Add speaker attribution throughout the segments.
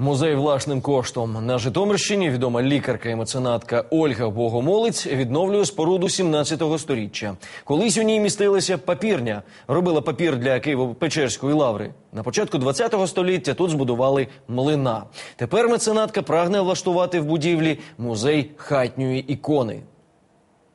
Speaker 1: Музей власним коштом на Житомирщині відома лікарка і меценатка Ольга Богомолець відновлює споруду 17 сторіччя. Колись у ній містилася папірня, робила папір для Києво-Печерської лаври. На початку 20 століття тут збудували млина. Тепер меценатка прагне влаштувати в будівлі музей хатньої ікони.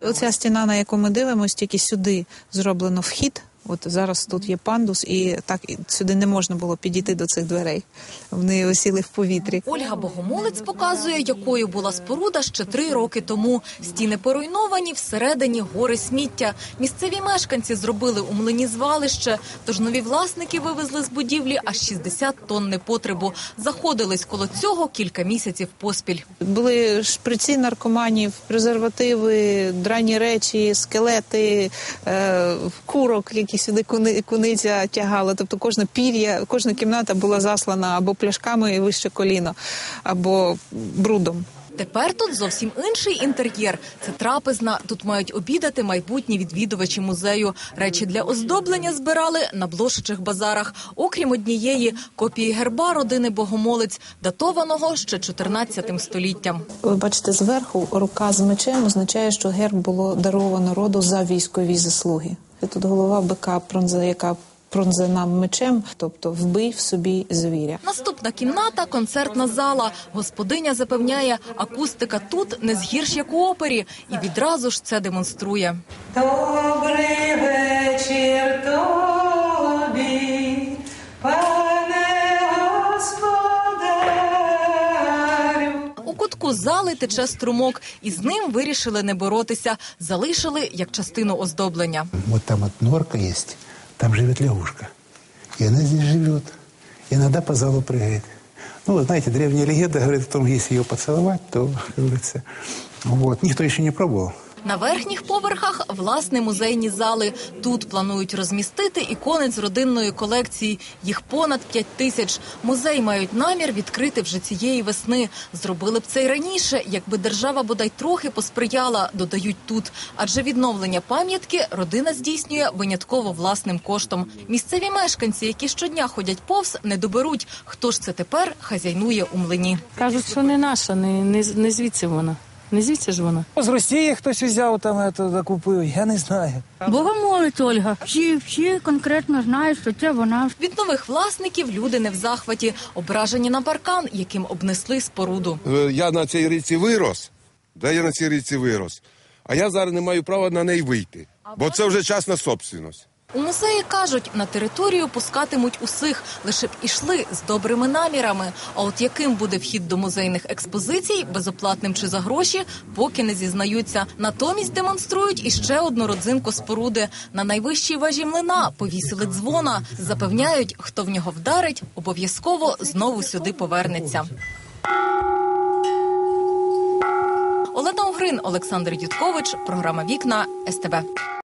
Speaker 2: Оця стіна, на яку ми дивимося, тільки сюди зроблено вхід. От зараз тут є пандус, і так сюди не можна було підійти до цих дверей. Вони осіли в повітрі.
Speaker 3: Ольга Богомолець показує, якою була споруда ще три роки тому. Стіни поруйновані, всередині гори сміття. Місцеві мешканці зробили у млині звалище, тож нові власники вивезли з будівлі аж 60 тонн непотребу. Заходились коло цього кілька місяців поспіль.
Speaker 2: Були шприці наркоманів, презервативи, драні речі, скелети, е, курок, які сюди куни, куниця тягала. Тобто кожна пір'я, кожна кімната була заслана або пляшками вище коліно, або брудом.
Speaker 3: Тепер тут зовсім інший інтер'єр. Це трапезна. Тут мають обідати майбутні відвідувачі музею. Речі для оздоблення збирали на блошичих базарах. Окрім однієї копії герба родини Богомолець, датованого ще 14 століттям.
Speaker 2: Ви бачите, зверху рука з мечем означає, що герб було даровано роду за військові заслуги. І тут голова бика пронзе, яка пронзена мечем, тобто вбий в собі звіря.
Speaker 3: Наступна кімната концертна зала. Господиня запевняє, акустика тут не згірш як у опері, і відразу ж це демонструє.
Speaker 2: Добрий вечір тобі,
Speaker 3: У зали тече струмок, і з ним вирішили не боротися. Залишили як частину оздоблення.
Speaker 4: От там от норка є, там живе лягушка. І вона здесь живе. Іноді по залу пригає. Ну, знаете, древняя легенда говорит о том, если ее поцеловать, то, как говорится, вот. Никто еще не пробовал.
Speaker 3: На верхніх поверхах власне музейні зали. Тут планують розмістити ікони з родинної колекції. Їх понад п'ять тисяч. Музей мають намір відкрити вже цієї весни. Зробили б це й раніше, якби держава бодай трохи посприяла, додають тут. Адже відновлення пам'ятки родина здійснює винятково власним коштом. Місцеві мешканці, які щодня ходять повз, не доберуть. Хто ж це тепер хазяйнує у млині?
Speaker 5: Кажуть, що не наша, не звідси вона. Не звідси ж вона.
Speaker 6: З Росії хтось взяв там це, закупив, я не знаю.
Speaker 7: Богомолець Ольга. Всі, всі конкретно знають, що це вона.
Speaker 3: Від нових власників люди не в захваті, ображені на паркан, яким обнесли споруду.
Speaker 8: Е, Я на цій річці вирос. Де я на цій річці вирос? А я зараз не маю права на неї вийти, бо це вже частна собственность.
Speaker 3: У музеї кажуть, на територію пускатимуть усіх, лише б ішли з добрими намірами. А от яким буде вхід до музейних експозицій, безоплатним чи за гроші, поки не зізнаються. Натомість демонструють іще одну родзинку споруди. На найвищій важі млина повісили дзвона. Запевняють, хто в нього вдарить, обов'язково знову сюди повернеться. Олена Угрин, Олександр Юткович, програма Вікна СТБ.